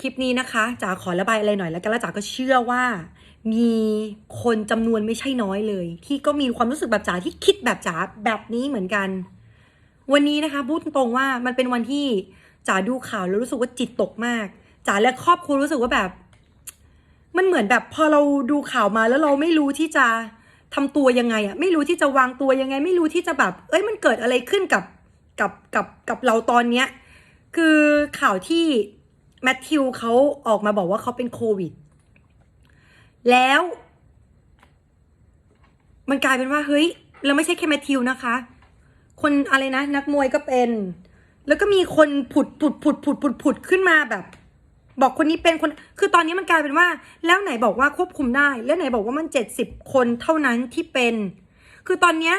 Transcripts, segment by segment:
คลิปนี้นะคะจ๋าขอระบายอะไรหน่อยแล้วกันแล้วจ๋าก็เชื่อว่า มีคนจำนวนไม่ใช่น้อยเลย ที่ก็มีความรู้สึกแบบจ๋าที่คิดแบบจ๋าแบบนี้เหมือนกัน วันนี้นะคะพูดตรงว่ามันเป็นวันที่จ๋าดูข่าวแล้วรู้สึกว่าจิตตกมากจ๋าและครอบครัวรู้สึกว่าแบบ มันเหมือนแบบพอเราดูข่าวมาแล้วเราไม่รู้ที่จะทำตัวยังไงอะไม่รู้ที่จะวางตัวยังไง ไม่รู้ที่จะแบบ เอ้ยมันเกิดอะไรขึ้นกับกับกับกับเราตอนเนี้ย คือข่าวที่ แมทธิวเขาออกมาบอกว่าเขาเป็นโควิด แล้ว มันกลายเป็นว่า เฮ้ย เราไม่ใช่แค่แมทธิวนะคะ คนอะไรนะ นักมวยก็เป็น แล้วก็มีคนผุดผุดผุดผุดผุดผุดขึ้นมาแบบ บอกคนนี้เป็นคน คือตอนนี้มันกลายเป็นว่า แล้วไหนบอกว่าควบคุมได้ แล้วไหนบอกว่ามันเจ็ดสิบคนเท่านั้นที่เป็น คือตอนเนี้ย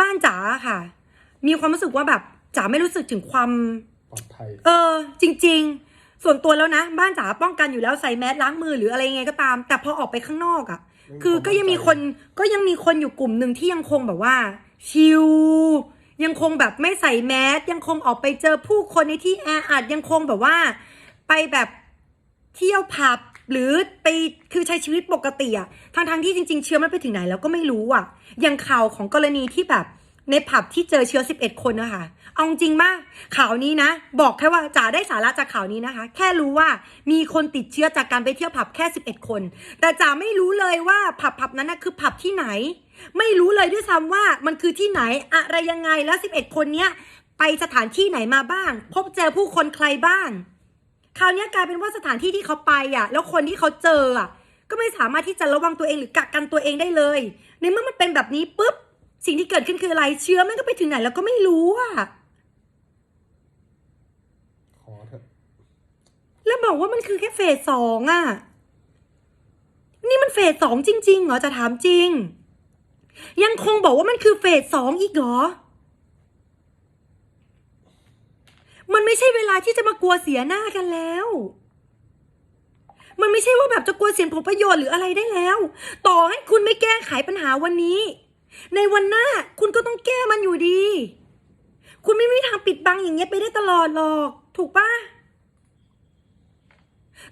บ้านจ๋าอะค่ะ มีความรู้สึกว่าแบบจ๋าไม่รู้สึกถึงความ ปลอดภัย เออ จริง ๆ ส่วนตัวแล้วนะ บ้านจ๋าป้องกันอยู่แล้วใส่แมสล้างมือหรืออะไรยังไงก็ตาม แต่พอออกไปข้างนอกอะ่ะ คือก็ยังมีคนก็ยังมีคนอยู่กลุ่มหนึ่งที่ยังคงแบบว่า ชิลยังคงแบบไม่ใส่แมสยังคงออกไปเจอผู้คนในที่แออัดยังคงแบบว่า ไปแบบเที่ยวผับหรือไปคือใช้ชีวิตปกติอะทางทางๆที่จริง ๆ เชื้อมันไปถึงไหนแล้วก็ไม่รู้อะอย่างข่าวของกรณีที่แบบ ในผับที่เจอเชื้อ 11 คนนะคะ เอาจริงมากข่าวนี้นะ บอกแค่ว่าจ๋าได้สาระจากข่าวนี้นะคะ แค่รู้ว่ามีคนติดเชื้อจากการไปเที่ยวผับแค่ 11 คน แต่จ๋าไม่รู้เลยว่าผับผับนั้นนะคือผับที่ไหน ไม่รู้เลยด้วยซ้ำว่ามันคือที่ไหนอะไรยังไงแล้ว 11 คนเนี้ยไปสถานที่ไหนมาบ้าง พบเจอผู้คนใครบ้าง คราวนี้กลายเป็นว่าสถานที่ที่เขาไปอะ แล้วคนที่เขาเจออะก็ไม่สามารถที่จะระวังตัวเองหรือกักกันตัวเองได้เลย ในเมื่อมันเป็นแบบนี้ปุ๊บ สิ่งที่เกิดขึ้นคืออะไรเชื้อมันก็ไปถึงไหนแล้วก็ไม่รู้อะขอเถอะแล้วบอกว่ามันคือแค่เฟสสองอะ นี่มันเฟสสองจริงๆเหรอจะถามจริง ยังคงบอกว่ามันคือเฟสสองอีกเหรอมันไม่ใช่เวลาที่จะมากลัวเสียหน้ากันแล้ว มันไม่ใช่ว่าแบบจะกลัวเสียผลประโยชน์หรืออะไรได้แล้ว ต่อให้คุณไม่แก้ไขปัญหาวันนี้ ในวันหน้าคุณก็ต้องแก้มันอยู่ดี คุณไม่มีทางปิดบังอย่างเงี้ยไปได้ตลอดหรอก ถูกปะ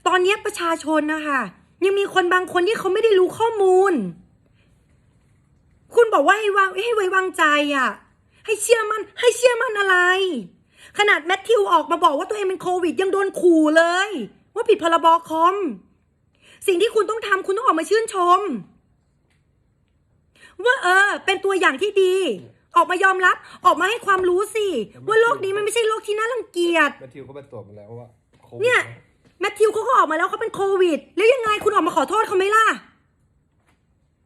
ตอนนี้ประชาชนนะคะยังมีคนบางคนที่เขาไม่ได้รู้ข้อมูล คุณบอกว่าให้วางให้ไว้วางใจอะให้เชื่อมันให้เชื่อมันอะไร ขนาดแมทธิวออกมาบอกว่าตัวเองเป็นโควิด ยังโดนขู่เลย ว่าผิดพรบคอม สิ่งที่คุณต้องทำคุณต้องออกมาชื่นชม ว่าเออ เป็นตัวอย่างที่ดี ออกมายอมรับ ออกมาให้ความรู้สิ ว่าโลกนี้มันไม่ใช่โลกที่น่ารังเกียจ แมทธิวเขาไปตรวจมาแล้วว่าโควิดเนี่ย แมทธิวเขาก็ออกมาแล้วเขาเป็นโควิด แล้วยังไงคุณออกมาขอโทษเขาไหมล่ะ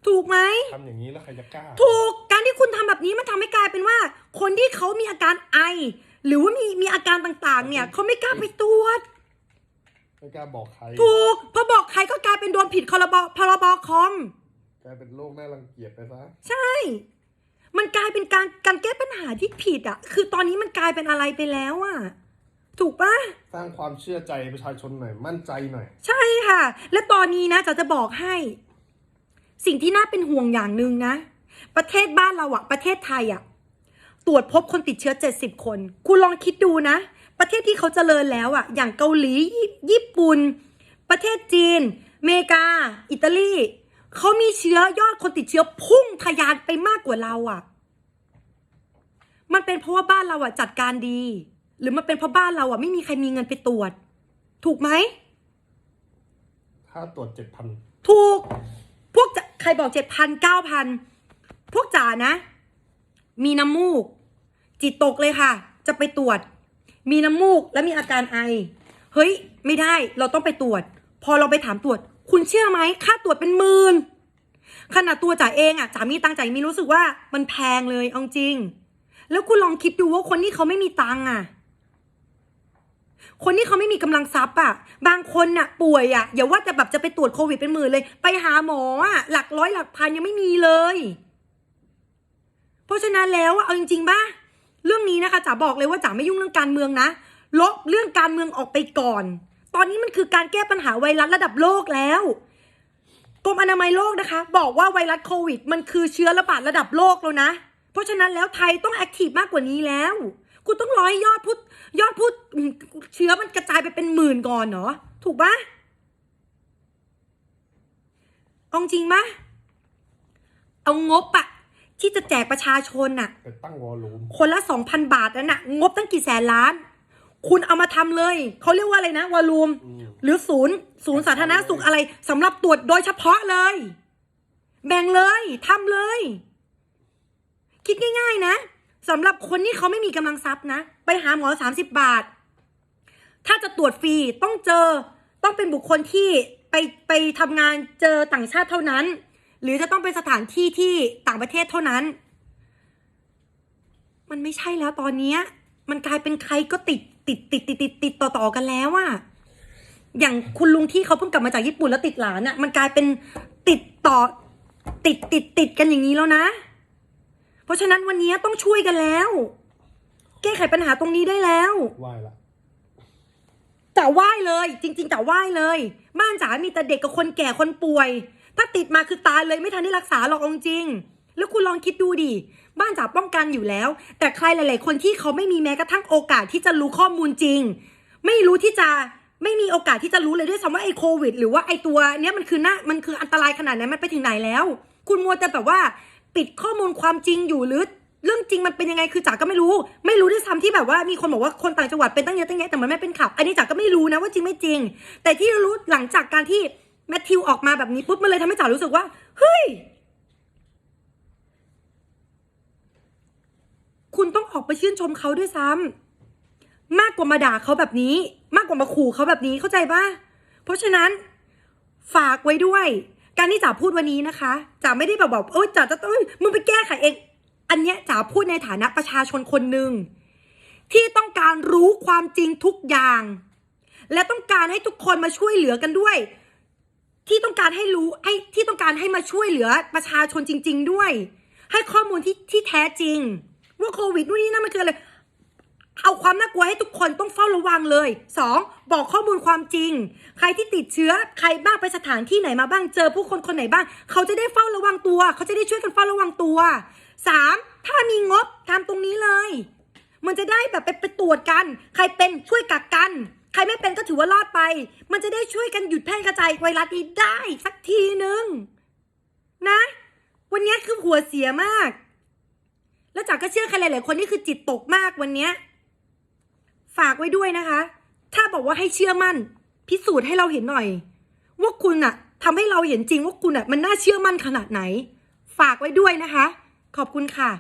ถูกไหม ทำอย่างนี้แล้วใครจะกล้า ถูกการที่คุณทำแบบนี้มันทำให้กลายเป็นว่า คนที่เขามีอาการไอ หรือว่ามีมีอาการต่างๆ เนี่ยเขาไม่กล้าไปตรวจ ไม่กล้าบอกใคร ถูกพอบอกใครก็กลายเป็นโดนผิดพรบพรบคอม กลายเป็นโรคน่ารังเกียจไปซะใช่ มันกลายเป็นการการแก้ปัญหาที่ผิดอะ คือตอนนี้มันกลายเป็นอะไรไปแล้วอะ ถูกปะสร้างความเชื่อใจประชาชนหน่อย มั่นใจหน่อย ใช่ค่ะ และตอนนี้นะจะจะบอกให้ สิ่งที่น่าเป็นห่วงอย่างหนึ่งนะ ประเทศบ้านเราอะประเทศไทยอะตรวจพบคนติดเชื้อ 70 คน คุณลองคิดดูนะ ประเทศที่เขาเจริญแล้วอะอย่างเกาหลี ญี่ญี่ปุ่น ประเทศจีนอเมริกา อิตาลี เขามีเชื้อยอดคนติดเชื้อพุ่งทะยานไปมากกว่าเราอะมันเป็นเพราะว่าบ้านเราอะจัดการดี หรือมันเป็นเพราะบ้านเราอะไม่มีใครมีเงินไปตรวจ ถูกไหมถ้าตรวจเจ็ดพันถูก พวกจะใครบอกเจ็ดพันเก้าพันพวกจ๋านะ มีน้ำมูก จิตตกเลยค่ะ จะไปตรวจ มีน้ำมูกและมีอาการไอ เฮ้ย ไม่ได้เราต้องไปตรวจ พอเราไปถามตรวจ คุณเชื่อไหมค่าตรวจเป็นหมื่นขนาดตัวจ๋าเองอะจ๋ามีตังจ๋ามีรู้สึกว่ามันแพงเลยเอาจริง แล้วคุณลองคิดดูว่าคนที่เขาไม่มีตังอะ คนที่เขาไม่มีกำลังทรัพย์อะ บางคนน่ะ ป่วยอะอย่าว่าแต่แบบจะไปตรวจโควิดเป็นหมื่นเลย ไปหาหมออะหลักร้อยหลักพันยังไม่มีเลย เพราะฉะนั้นแล้วเอาจริงๆป่ะเรื่องนี้นะคะจ๋าบอกเลยว่าจ๋าไม่ยุ่งเรื่องการเมืองนะลบเรื่องการเมืองออกไปก่อน ตอนนี้มันคือการแก้ปัญหาไวรัสระดับโลกแล้วกรมอนามัยโลกนะคะ บอกว่าไวรัสโควิด มันคือเชื้อระบาดระดับโลกแล้วนะ เพราะฉะนั้นแล้วไทยต้องแอคทีฟมากกว่านี้แล้วคุณต้องรอให้ยอดพุทยอดพุทเชื้อมันกระจายไปเป็นหมื่นก่อนเนาะถูกปะเอาจริงปะเอางบอะที่จะแจกประชาชนน่ะไปตั้งวอลลุ่มคนละสองพันบาทนั่นน่ะ งบตั้งกี่แสนล้าน คุณเอามาทำเลย เขาเรียกว่าอะไรนะวอลลุ่มอืมหรือศูนย์ศูนย์สาธารณสุขอะไรสำหรับตรวจโดยเฉพาะเลย แบ่งเลยทำเลย คิดง่าย ๆ นะสำหรับคนที่เขาไม่มีกำลังทรัพย์นะ ไปหาหมอสามสิบบาท ถ้าจะตรวจฟรีต้องเจอต้องเป็นบุคคลที่ไปไปทำงานเจอต่างชาติเท่านั้น หรือจะต้องเป็นสถานที่ที่ต่างประเทศเท่านั้น มันไม่ใช่แล้วตอนเนี้ยมันกลายเป็นใครก็ติด ติดติดติดติดติดต่อต่อกันแล้วอะอย่างคุณลุงที่เขาเพิ่งกลับมาจากญี่ปุ่นแล้วติดหลานอะมันกลายเป็นติดต่อ ติดติดติดกันอย่างนี้แล้วนะ เพราะฉะนั้นวันนี้ต้องช่วยกันแล้ว แก้ไขปัญหาตรงนี้ได้แล้วไหวละแต่ไหวเลย จริง ๆ แต่ไหวเลย บ้านจ๋ามีแต่เด็กกับคนแก่คนป่วย ถ้าติดมาคือตายเลยไม่ทันได้รักษาหรอกอาจริง แล้วคุณลองคิดดูดิ บ้านจ๋าป้องกันอยู่แล้ว แต่ใครหลาย ๆ คนที่เขาไม่มีแม้กระทั่งโอกาสที่จะรู้ข้อมูลจริง ไม่รู้ที่จะไม่มีโอกาสที่จะรู้เลยด้วยซ้ำว่าไอ้โควิด หรือว่าไอ้ตัวเนี้ยมันคือหน้ามันคืออันตรายขนาดไหนมันไปถึงไหนแล้ว คุณมัวแต่แบบว่า ปิดข้อมูลความจริงอยู่หรือเรื่องจริงมันเป็นยังไงคือจ๋าก็ไม่รู้ ไม่รู้ด้วยซ้ำที่แบบว่ามีคนบอกว่าคนต่างจังหวัดเป็นตั้งเยอะตั้งแยะแต่มันไม่เป็นข่าวอันนี้จ๋าก็ไม่รู้นะว่าจริงไม่จริง แต่ที่รู้หลังจากการที่แมทธิวออกมาแบบนี้ปุ๊บมันเลยทำให้จ๋ารู้สึกว่าเฮ้ย คุณต้ ออกไปชื่นชมเขาด้วยซ้ำมากกว่ามาด่าเขาแบบนี้ มากกว่ามาขู่เขาแบบนี้เข้าใจปะเพราะฉะนั้นฝากไว้ด้วย การที่จ๋าพูดวันนี้นะคะจ๋าไม่ได้แบบบอกเอ้ยจ๋าจะต้องมึงไปแก้ไขเองอันเนี้ยจ๋าพูดในฐานะประชาชนคนหนึ่งที่ต้องการรู้ความจริงทุกอย่าง และต้องการให้ทุกคนมาช่วยเหลือกันด้วย ที่ต้องการให้รู้ให้ที่ต้องการให้มาช่วยเหลือประชาชนจริง ๆ ด้วย ให้ข้อมูลที่ที่แท้จริง ว่าโควิดนู่นนี่นั่นมันคืออะไรเอาความน่ากลัวให้ทุกคนต้องเฝ้าระวังเลยสองบอกข้อมูลความจริง ใครที่ติดเชื้อใครบ้างไปสถานที่ไหนมาบ้างเจอผู้คนคนไหนบ้าง เขาจะได้เฝ้าระวังตัว เขาจะได้ช่วยกันเฝ้าระวังตัวสามถ้ามีงบทำตรงนี้เลย มันจะได้แบบไปไปตรวจกัน ใครเป็นช่วยกักกัน ใครไม่เป็นก็ถือว่ารอดไป มันจะได้ช่วยกันหยุดแพร่กระจายไวรัสนี้ได้สักทีหนึ่งนะ วันนี้คือหัวเสียมาก ก็เชื่อใครหลายๆคนนี่คือจิตตกมากวันเนี้ยฝากไว้ด้วยนะคะ ถ้าบอกว่าให้เชื่อมั่น พิสูจน์ให้เราเห็นหน่อย ว่าคุณอะทำให้เราเห็นจริงว่าคุณอะมันน่าเชื่อมั่นขนาดไหน ฝากไว้ด้วยนะคะ ขอบคุณค่ะ